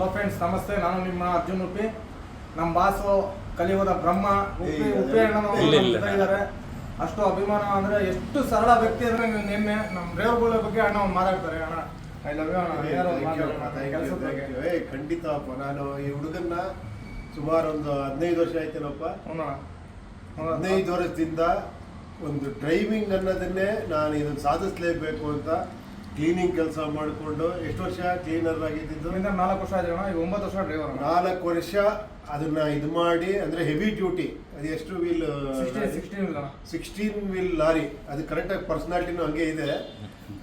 Hello friends ನಮಸ್ತೆ. ನಾನು ನಿಮ್ಮ ಅರ್ಜುನ್ ಉಪ್ಪಿ. ನಮ್ಮ ಬಾಸು ಕಲಿಯುವುದ ಬ್ರಹ್ಮ. ಉಪ್ಪಿ ಉಪ್ಪಿ ಅಣ್ಣನವರು ಇದ್ದಾರೆ ಅಷ್ಟು ಅಭಿಮಾನ ಅಂದ್ರೆ ಎಷ್ಟು ಸರಳ ವ್ಯಕ್ತಿ ಅಂದ್ರೆ ನಿನ್ನೆ ನಮ್ಮ ರೇವುಗಳ ಬಗ್ಗೆ ಅಣ್ಣ ಮಾತಾಡ್ತಾರೆ. ಅಣ್ಣ ಐ ಲವ್ ಯು ಏ ಖಂಡಿತಪ್ಪ ನಾನು ಈ ಹುಡುಗನ್ನ ಸುಮಾರು ಒಂದು ಹದಿನೈದು ವರ್ಷ ಆಯ್ತೇನಪ್ಪ. ಹದಿನೈದು ವರ್ಷದಿಂದ ಒಂದು ಡ್ರೈವಿಂಗ್ ಅನ್ನೋದನ್ನೇ ನಾನು ಇದನ್ನು ಸಾಧಿಸ್ಲೇಬೇಕು ಅಂತ ಕ್ಲೀನಿಂಗ್ ಕೆಲಸ ಮಾಡಿಕೊಂಡು ಎಷ್ಟು ವರ್ಷ ಕ್ಲೀನರ್ ಆಗಿದ್ದು? ನಾಲ್ಕು ವರ್ಷ ಆದ್ರೆ ಈಗ ಒಂಬತ್ತು ವರ್ಷ ಡ್ರೈವರ್ ನಾಲ್ಕು ವರ್ಷ ಅದನ್ನ ಇದು ಮಾಡಿ ಅಂದ್ರೆ ಹೆವಿ ಡ್ಯೂಟಿ ಅದು ಎಷ್ಟು ವೀಲ್ ಸಿಕ್ಸ್ಟೀನ್ ವೀಲ್ ಲಾರಿ. ಅದು ಕರೆಕ್ಟಾಗಿ ಪರ್ಸನಾಲಿಟಿನೂ ಹಂಗೆ ಇದೆ.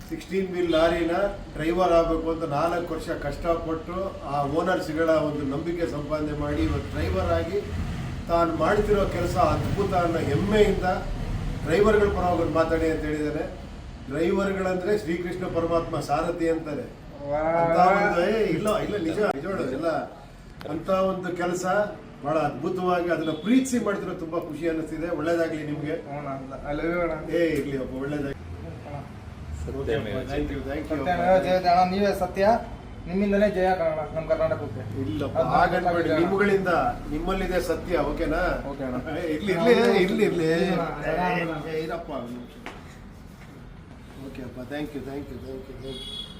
ಸಿಕ್ಸ್ಟೀನ್ ವೀಲ್ ಲಾರಿನ ಡ್ರೈವರ್ ಆಗಬೇಕು ಅಂತ ನಾಲ್ಕು ವರ್ಷ ಕಷ್ಟಪಟ್ಟು ಆ ಓನರ್ಸ್ಗಳ ಒಂದು ನಂಬಿಕೆ ಸಂಪಾದನೆ ಮಾಡಿ ಇವತ್ತು ಡ್ರೈವರ್ ಆಗಿ ತಾನು ಮಾಡ್ತಿರೋ ಕೆಲಸ ಅದ್ಭುತ ಅನ್ನೋ ಹೆಮ್ಮೆಯಿಂದ ಡ್ರೈವರ್ಗಳ ಪರವಾಗಿ ಮಾತಾಡಿ ಅಂತ ಹೇಳಿದ್ದಾರೆ ಡ್ರೈವರ್ಗಳಂದ್ರೆ ಶ್ರೀಕೃಷ್ಣ ಪರಮಾತ್ಮ ಸಾರಥಿ ಅಂತಾರೆ. ಅಂತ ಒಂದು ಏ, ಇಲ್ಲ ಇಲ್ಲ ನಿಜ ನಿಜೋಡು ಎಲ್ಲ ಅಂತ ಒಂದು ಕೆಲಸ ಬಹಳ ಅದ್ಭುತವಾಗಿ ಅದನ್ನ ಪ್ರೀತಿಸಿ ಮಾಡಿದ್ರೆ ತುಂಬಾ ಖುಷಿ ಅನ್ನಿಸ್ತಿದೆ. ಒಳ್ಳೇದಾಗ್ಲಿ ನಿಮ್ಗೆ. ಹ್ಞೂ ಅಣ್ಣ ಐ ಲವ್ ಯು ಅಣ್ಣ. ಏ ಇರ್ಲಿ ಅಪ್ಪ ಒಳ್ಳೇದಾಗಿ ಸತ್ಯಮೇವ ಥ್ಯಾಂಕ್ ಯು ಥ್ಯಾಂಕ್ ಯು ಸತ್ಯಮೇವ ಜಯತೆ ಅಣ್ಣ ನೀವೇ ಸತ್ಯ? ನಿಮ್ಮಿಂದಲೇ ಜಯ ಕಾರಣ ನಮ್ಮ ಕರ್ನಾಟಕಕ್ಕೆ. ಇಲ್ಲಪ್ಪ ಅದ್ನ ಹಾಗನ್ಬೇಡಿ. ನಿಮ್ಮಗಳಿಂದ ನಿಮ್ಮಲ್ಲಿದೆ ಸತ್ಯ ಓಕೆನಾ ಓಕೆ ಅಣ್ಣ. ಏ, ಇರ್ಲಿ ಇರ್ಲಿ ಇರ್ಲಿ ಇರ್ಲಿ. ಇಲ್ಲ ಇರಪ್ಪ but thank you, thank you, thank you, thank you.